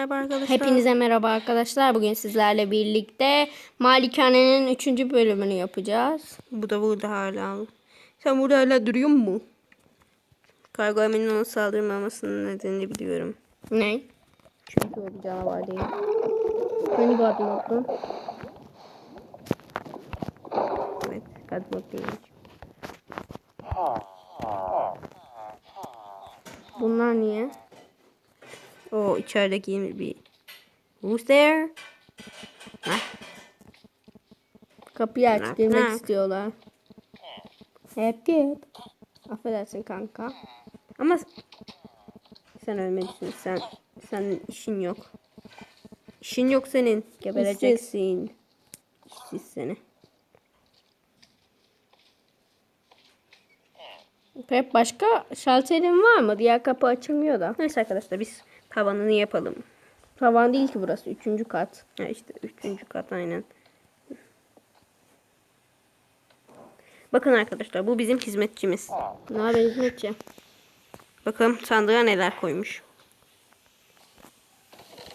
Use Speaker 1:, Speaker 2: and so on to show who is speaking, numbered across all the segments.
Speaker 1: merhaba arkadaşlar.
Speaker 2: Hepinize merhaba arkadaşlar. Bugün sizlerle birlikte Malikane'nin 3. bölümünü yapacağız.
Speaker 1: Bu da burada hala. Sen burada hala duruyor mu? Kargo Emin'in ona saldırmamasının nedenini biliyorum.
Speaker 2: Ne?
Speaker 1: Çünkü o bir canavar değil.
Speaker 2: Hani God modlu?
Speaker 1: Evet, kadmok değilmiş.
Speaker 2: Bunlar niye?
Speaker 1: O içerideki bir... Who's there?
Speaker 2: Kapıyı aç girmek istiyorlar. Hep git. Affedersin kanka.
Speaker 1: Ama sen ölmelisin. Sen senin işin yok. İşin yok senin. Gebereceksin. İşsiz seni.
Speaker 2: Pep başka şalterin var mı? Diğer kapı açılmıyor da.
Speaker 1: Neyse arkadaşlar biz tavanını yapalım.
Speaker 2: Tavan değil ki burası. Üçüncü kat.
Speaker 1: Ha işte üçüncü kat aynen. Bakın arkadaşlar bu bizim hizmetçimiz.
Speaker 2: Ne haber hizmetçi?
Speaker 1: Bakalım sandığa neler koymuş.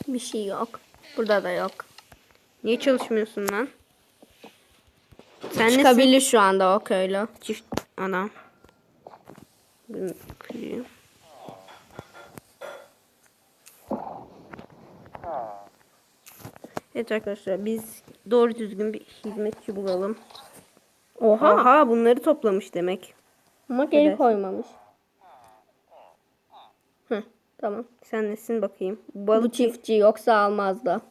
Speaker 2: Bir şey yok. Burada da yok.
Speaker 1: Niye çalışmıyorsun lan? Sen nesin?
Speaker 2: Çıkabilir şu anda o köylü.
Speaker 1: Çift adam. Bunu Evet arkadaşlar biz doğru düzgün bir hizmetçi bulalım.
Speaker 2: Oha.
Speaker 1: Aha bunları toplamış demek.
Speaker 2: Ama geri
Speaker 1: Evet.
Speaker 2: koymamış. Heh, tamam.
Speaker 1: Sen nesin bakayım.
Speaker 2: Bu
Speaker 1: Balık
Speaker 2: çiftçi yoksa almazdı.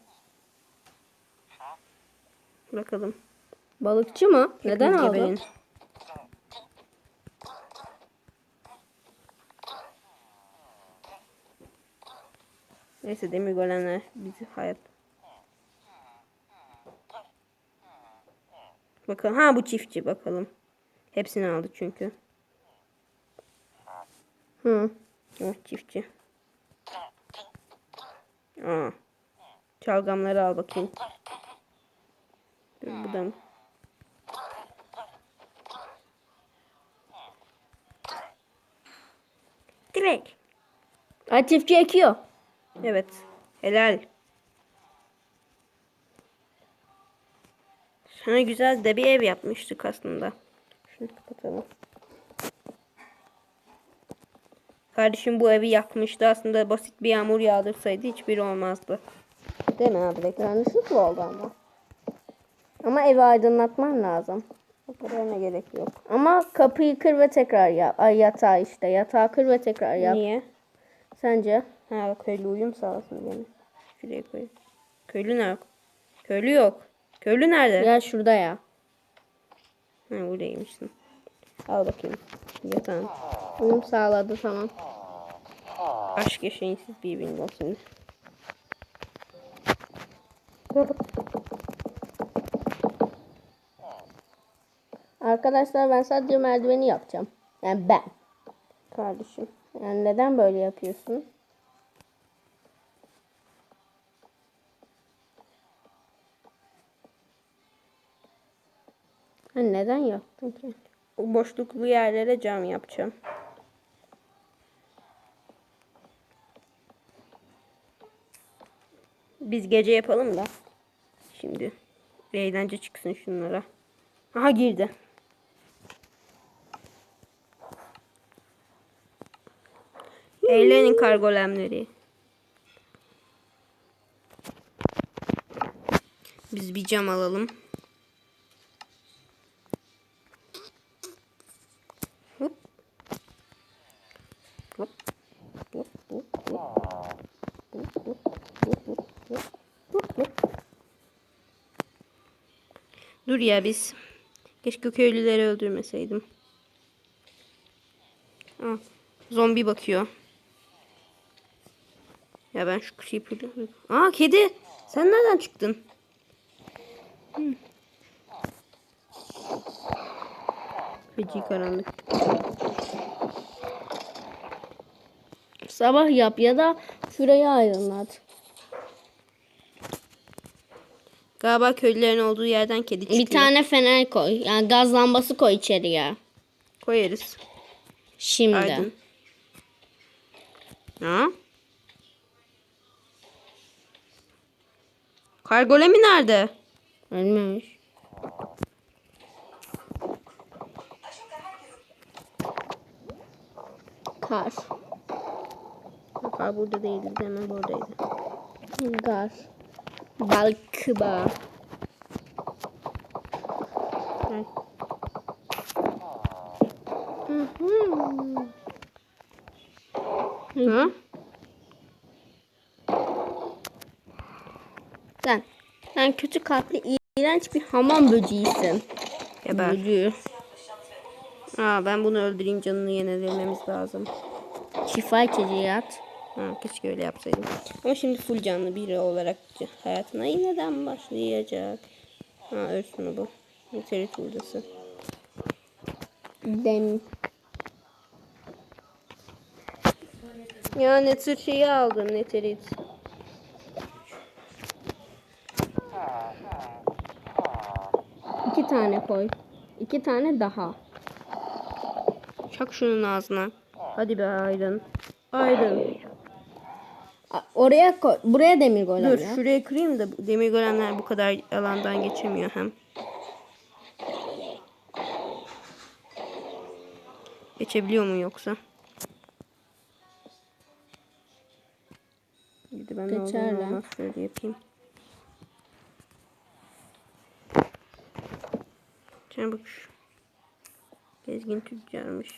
Speaker 1: bakalım.
Speaker 2: Balıkçı mı? Neden aldı?
Speaker 1: Neyse demir golemler bizi hayat. Bakalım. Ha bu çiftçi bakalım. Hepsini aldı çünkü.
Speaker 2: Hı.
Speaker 1: Oh çiftçi. Aa. Çalgamları al bakayım. Dur bu da mı? Direkt.
Speaker 2: Ay çiftçi ekiyor.
Speaker 1: Evet. Helal. Sana güzel de bir ev yapmıştık aslında. Şunu kapatalım. Kardeşim bu evi yakmıştı. Aslında basit bir yağmur yağdırsaydı hiçbiri olmazdı.
Speaker 2: Değil mi abi? Yanlışlıkla oldu ama. Ama evi aydınlatman lazım.
Speaker 1: O kadarına gerek yok.
Speaker 2: Ama kapıyı kır ve tekrar yap. Ay yatağı işte. Yatağı kır ve tekrar yap.
Speaker 1: Niye?
Speaker 2: Sence?
Speaker 1: Ha köylü uyum sağlasın gene. Şuraya koy. Köylü ne yok? Köylü yok. Köylü nerede?
Speaker 2: Ya şurada ya.
Speaker 1: Ha buradaymışsın. Al bakayım. Yatağın.
Speaker 2: Uyum sağladı tamam.
Speaker 1: Aşk yaşayın siz birbiriniz olsun.
Speaker 2: Arkadaşlar ben sadece merdiveni yapacağım. Yani ben.
Speaker 1: Kardeşim.
Speaker 2: Yani neden böyle yapıyorsun? Ha, neden yaptın ki?
Speaker 1: O boşluklu yerlere cam yapacağım. Biz gece yapalım da. Şimdi. Bir eğlence çıksın şunlara. Aha girdi. Eğlenin kargolemleri. Biz bir cam alalım. Dur ya biz. Keşke köylüleri öldürmeseydim. Aa, zombi bakıyor. Ya ben şu creeper'ı... Aa kedi. Sen nereden çıktın? Hmm. Feci karanlık.
Speaker 2: Sabah yap ya da şurayı aydınlat.
Speaker 1: Galiba köylülerin olduğu yerden kedi çıkıyor.
Speaker 2: Bir tane fener koy. Yani gaz lambası koy içeriye.
Speaker 1: koyarız.
Speaker 2: Şimdi.
Speaker 1: Aydın. Ha? Kar golemi nerede?
Speaker 2: Ölmemiş. Kar.
Speaker 1: Kar burada değildi. Hemen buradaydı.
Speaker 2: Gar. Balkıba.
Speaker 1: Gel. Hı?
Speaker 2: Sen. Sen kötü kalpli iğrenç bir hamam böceğisin.
Speaker 1: Geber.
Speaker 2: Böceği.
Speaker 1: Aa, ben bunu öldüreyim canını yenilememiz lazım.
Speaker 2: Şifa içeceği at.
Speaker 1: Ha, keşke öyle yapsaydım. Ama şimdi full canlı biri olarak hayatına yeniden başlayacak. Ha ölsün bu. Niterit buradası.
Speaker 2: Dem.
Speaker 1: Ya ne tür şeyi aldım Niterit.
Speaker 2: İki tane koy. İki tane daha.
Speaker 1: Çak şunun ağzına. Hadi be Aydın. Aydın.
Speaker 2: Oraya koy. Buraya demir golem
Speaker 1: Dur
Speaker 2: ya.
Speaker 1: şuraya kırayım da demir golemler bu kadar alandan geçemiyor hem. Geçebiliyor mu yoksa? De ben
Speaker 2: Geçerler.
Speaker 1: şöyle yapayım. Çabuk. Gezgin tüccarmış.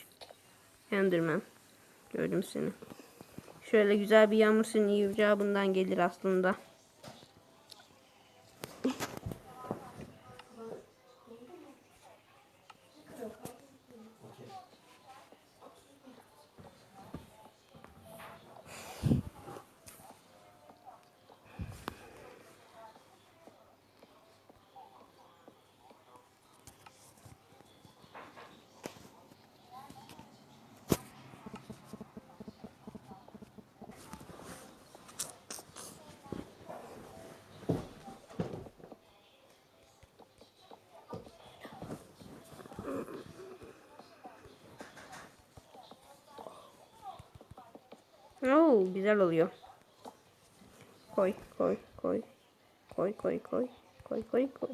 Speaker 1: Enderman. Gördüm seni. Şöyle güzel bir yağmur senin icabından gelir aslında. Oo, güzel oluyor. Koy, koy, koy. Koy, koy, koy. Koy, koy, koy.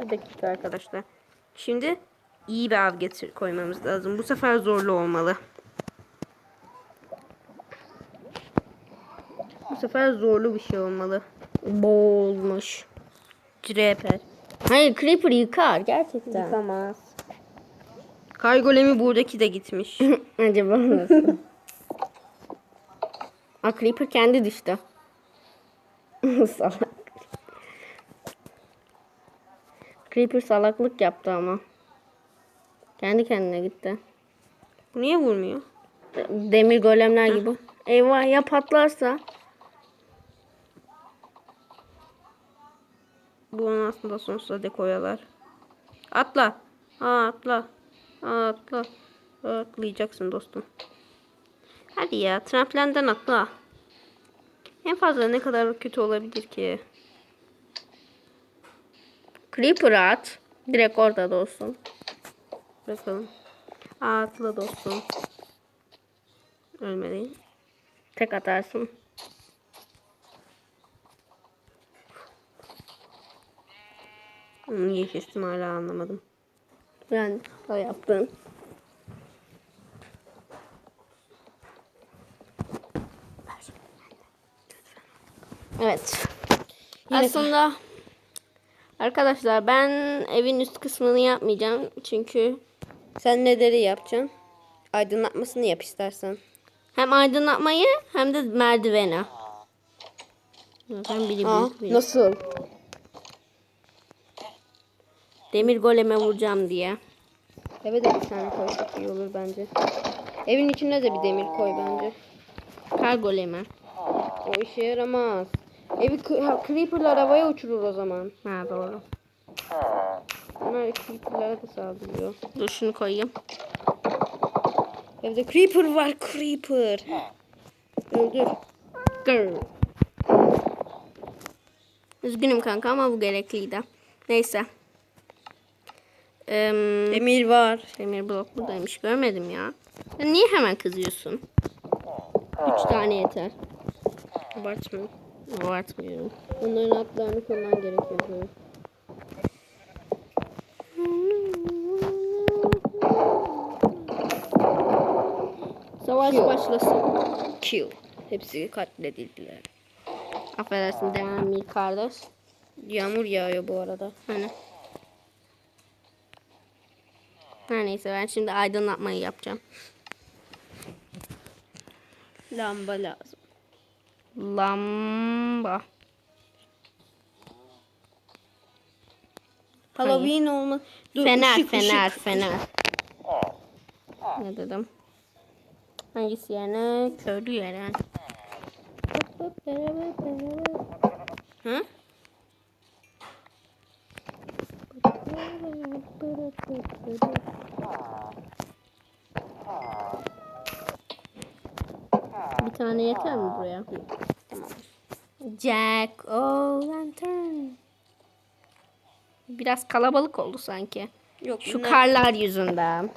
Speaker 1: Bir dakika arkadaşlar. Şimdi iyi bir av getir koymamız lazım. Bu sefer zorlu olmalı. Sefer zorlu bir şey olmalı.
Speaker 2: Boğulmuş.
Speaker 1: Creeper.
Speaker 2: Hayır Creeper yıkar gerçekten.
Speaker 1: Yıkamaz. Kar golemi buradaki de gitmiş.
Speaker 2: Acaba nasıl? Aa, Creeper kendi düştü. Salak. Creeper salaklık yaptı ama. Kendi kendine gitti.
Speaker 1: Niye vurmuyor?
Speaker 2: Demir golemler gibi. Eyvah ya patlarsa?
Speaker 1: Bu onu aslında sonsuza dek oyalar. Atla. Aa, atla. Aa, atla. Atlayacaksın dostum. Hadi ya tramplenden atla. En fazla ne kadar kötü olabilir ki?
Speaker 2: Creeper at. Direkt orada da olsun.
Speaker 1: Bakalım. Aa, atla dostum. Ölmedi.
Speaker 2: Tek atarsın.
Speaker 1: Onu niye kestim hala anlamadım.
Speaker 2: Ben o yaptın. Evet. Aslında arkadaşlar ben evin üst kısmını yapmayacağım çünkü
Speaker 1: Sen neleri yapacaksın? Aydınlatmasını yap istersen.
Speaker 2: hem aydınlatmayı hem de merdiveni.
Speaker 1: Aa,
Speaker 2: büyük biri.
Speaker 1: nasıl?
Speaker 2: Demir goleme vuracağım diye.
Speaker 1: Eve de bir tane koysak iyi olur bence. Evin içine de bir demir koy bence.
Speaker 2: Kar golemi.
Speaker 1: O işe yaramaz. Evi creeperlar havaya uçurur o zaman.
Speaker 2: Ha doğru.
Speaker 1: Onlar creeperlara da saldırıyor.
Speaker 2: Dur şunu koyayım.
Speaker 1: Evde creeper var creeper. Öldür.
Speaker 2: Gır. Üzgünüm kanka ama bu gerekliydi. Neyse. Em,
Speaker 1: Demir var.
Speaker 2: demir blok buradaymış. Görmedim ya. Ya niye hemen kızıyorsun? Üç tane yeter.
Speaker 1: Abartma.
Speaker 2: Abartmıyorum.
Speaker 1: Onların atlarını koruman gerekiyor. Böyle.
Speaker 2: Savaş başlasın.
Speaker 1: Kill. Hepsi katledildiler.
Speaker 2: Affedersin Demir kardeş.
Speaker 1: Yağmur yağıyor bu arada.
Speaker 2: Hani. Her neyse ben şimdi aydınlatmayı yapacağım.
Speaker 1: Lamba lazım.
Speaker 2: Lamba.
Speaker 1: Halloween olma. Dur,
Speaker 2: fener,
Speaker 1: ışık,
Speaker 2: fener,
Speaker 1: ışık.
Speaker 2: fener. Ne dedim? Hangisi yerine? Köylü yerine.
Speaker 1: Hı?
Speaker 2: Bir tane yeter mi buraya?
Speaker 1: Tamam.
Speaker 2: Jack o lantern. Biraz kalabalık oldu sanki.
Speaker 1: Yok
Speaker 2: Şu
Speaker 1: bunlar-
Speaker 2: karlar yüzünden.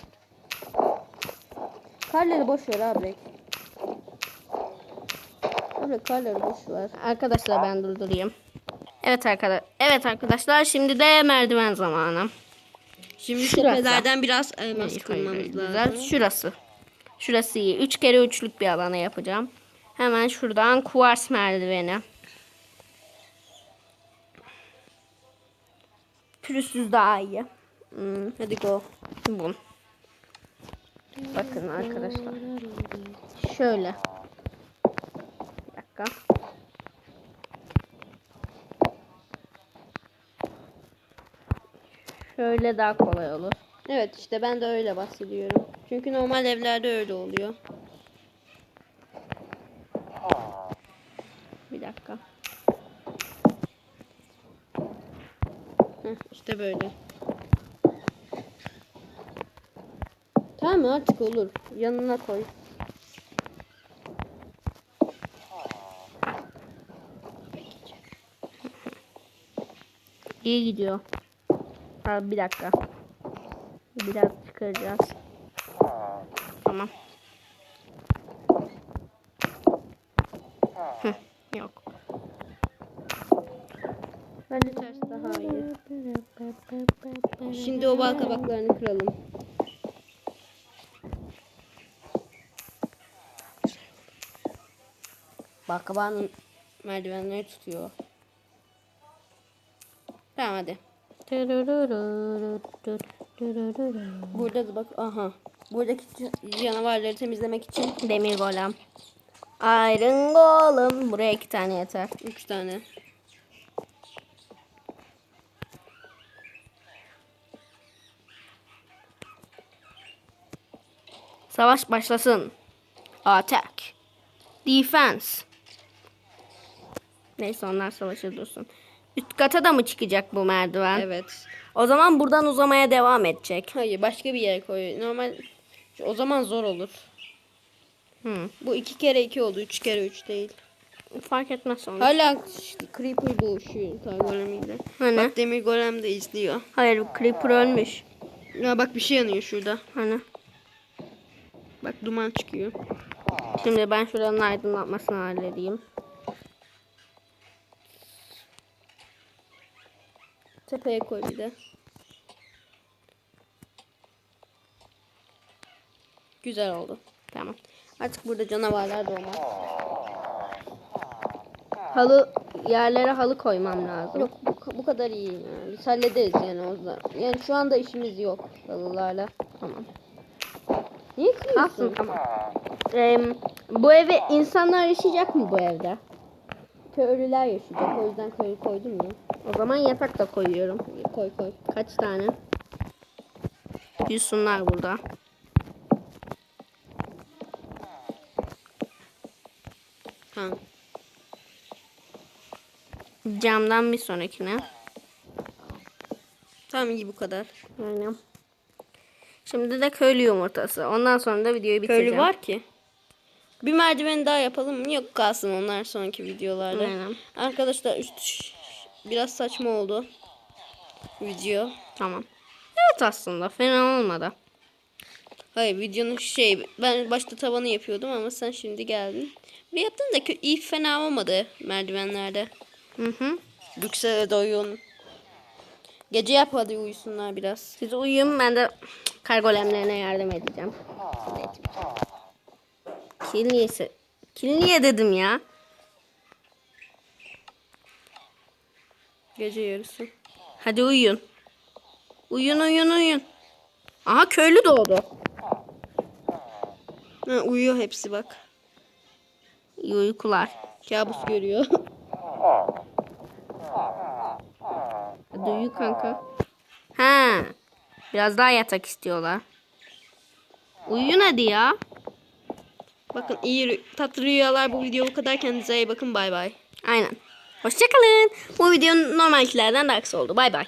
Speaker 1: Karları boş ver abi. Abi karları boş ver.
Speaker 2: Arkadaşlar ben durdurayım. Evet arkadaşlar. Evet arkadaşlar şimdi de merdiven zamanı.
Speaker 1: Şimdi
Speaker 2: Şurası.
Speaker 1: tepelerden biraz elmas kırmamız lazım.
Speaker 2: Şurası. Şurası iyi. Üç kere üçlük bir alana yapacağım. Hemen şuradan kuvars merdiveni. Pürüzsüz daha iyi.
Speaker 1: Hmm, hadi go.
Speaker 2: Bu. Bakın arkadaşlar. Şöyle. Bir dakika. Şöyle daha kolay olur.
Speaker 1: Evet işte ben de öyle bahsediyorum. Çünkü normal evlerde öyle oluyor.
Speaker 2: Bir dakika.
Speaker 1: Heh, işte böyle. Tamam artık olur. Yanına koy.
Speaker 2: İyi gidiyor. Abi bir dakika. Biraz çıkaracağız. Tamam. Hı, yok.
Speaker 1: Bence ters daha iyi. Şimdi o bal kabaklarını kıralım. Bal kabağının merdivenleri tutuyor. Tamam hadi. Burada da bak aha. Buradaki canavarları temizlemek için
Speaker 2: Demir golem. Iron golem. Buraya iki tane yeter.
Speaker 1: üç tane.
Speaker 2: Savaş başlasın. Attack. Defense. Neyse onlar savaşa dursun. Üst kata da mı çıkacak bu merdiven?
Speaker 1: Evet.
Speaker 2: O zaman buradan uzamaya devam edecek.
Speaker 1: Hayır başka bir yere koy. Normal o zaman zor olur.
Speaker 2: Hı.
Speaker 1: Bu iki kere iki oldu. Üç kere üç değil.
Speaker 2: Fark etmez sonra.
Speaker 1: Hala işte Creeper boğuşuyor Kar golemiyle.
Speaker 2: Hani?
Speaker 1: Bak Demir golem de izliyor.
Speaker 2: Hayır Creeper ölmüş.
Speaker 1: Ya bak bir şey yanıyor şurada.
Speaker 2: Hani?
Speaker 1: Bak duman çıkıyor.
Speaker 2: Şimdi ben şuranın aydınlatmasını halledeyim.
Speaker 1: Tepeye koy bir de. Güzel oldu.
Speaker 2: Tamam.
Speaker 1: Artık burada canavarlar doğmaz.
Speaker 2: Halı yerlere halı koymam lazım.
Speaker 1: Yok bu, bu kadar iyi. Yani. Biz hallederiz yani o zaman. Yani şu anda işimiz yok dalılarla.
Speaker 2: Tamam.
Speaker 1: Niye
Speaker 2: Aslında
Speaker 1: kırıyorsun?
Speaker 2: tamam. Ee, bu eve insanlar yaşayacak mı bu evde?
Speaker 1: Köylüler yaşayacak. O yüzden köylü koydum ya.
Speaker 2: O zaman yatak da koyuyorum.
Speaker 1: Koy koy.
Speaker 2: Kaç tane? Yüzsunlar burada.
Speaker 1: Tamam.
Speaker 2: Camdan bir sonrakine.
Speaker 1: Tamam iyi bu kadar.
Speaker 2: Aynen. Şimdi de köylü yumurtası. Ondan sonra da videoyu bitireceğim.
Speaker 1: Köylü var ki. Bir merdiven daha yapalım mı? Yok kalsın onlar sonraki videolarda.
Speaker 2: Aynen.
Speaker 1: Arkadaşlar üst biraz saçma oldu. Video.
Speaker 2: Tamam. Evet aslında fena olmadı.
Speaker 1: Hayır videonun şey ben başta tavanı yapıyordum ama sen şimdi geldin. Ve yaptın da iyi fena olmadı merdivenlerde.
Speaker 2: Hı hı.
Speaker 1: Yükseğe doyun. Gece yap hadi uyusunlar biraz.
Speaker 2: Siz uyuyun ben de kargolemlerine yardım edeceğim. Kil niye dedim ya?
Speaker 1: Gece yarısı.
Speaker 2: Hadi uyuyun. Uyuyun uyuyun uyuyun. Aha köylü doğdu.
Speaker 1: Ha, uyuyor hepsi bak.
Speaker 2: İyi uykular.
Speaker 1: Kabus görüyor.
Speaker 2: Hadi uyu kanka. Ha. Biraz daha yatak istiyorlar. Uyuyun hadi ya.
Speaker 1: Bakın iyi tatlı rüyalar bu video bu kadar. Kendinize iyi bakın. Bay bay.
Speaker 2: Aynen. Hoşçakalın. Bu video normalkilerden daha kısa oldu. Bay bay.